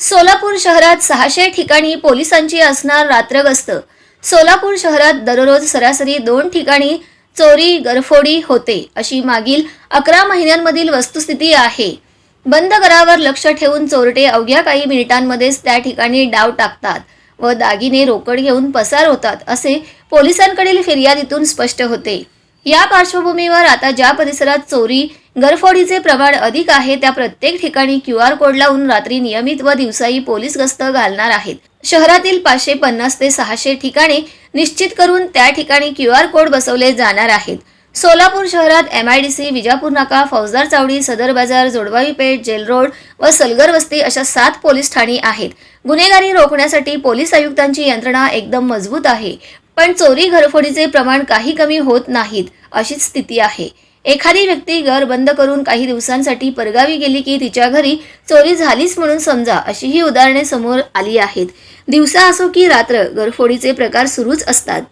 सोलापूर शहरात सहाशे ठिकाणी पोलिसांची असणार रात्रगस्त. सोलापूर शहरात दररोज सरासरी दोन ठिकाणी चोरी गरफोडी होते अशी मागील अकरा महिन्यांमधील वस्तुस्थिती आहे. बंद घरावर लक्ष ठेवून चोरटे अवघ्या काही मिनिटांमध्येच त्या ठिकाणी डाव टाकतात व दागिने रोकड घेऊन पसार होतात असे पोलिसांकडील फिर्यादीतून स्पष्ट होते. या पार्श्वभूमीवर आता ज्या परिसरात चोरी गरफोडीचे प्रमाण अधिक आहे त्या प्रत्येक ठिकाणी क्यू आर कोड लावून रात्री नियमित व दिवसाही पोलीस गस्त घालणार आहेत. शहरातील पाचशे पन्नास ते सहाशे ठिकाणे निश्चित करून त्या ठिकाणी क्यू आर कोड बसवले जाणार आहेत. सोलापूर शहरात M I D C Vijapur नाका फौजदार चावडी सदर बाजार जोडवाई पेठ जेल रोड व सलगर वस्ती अशा सात पोलीस ठाणी आहेत. गुन्हेगारी रोखण्यासाठी पोलीस आयुक्तांची यंत्रणा एकदम मजबूत आहे. पण चोरी घरफोडीचे प्रमाण काही कमी होत नाहीत अशीच स्थिती आहे. एखादी व्यक्ती घर बंद करून काही दिवसांसाठी परगावी गेली की तिच्या घरी चोरी झालीच म्हणून समजा अशी ही उदाहरणे समोर आली आहेत. दिवसा असो की रात्र घरफोडीचे प्रकार सुरूच असतात.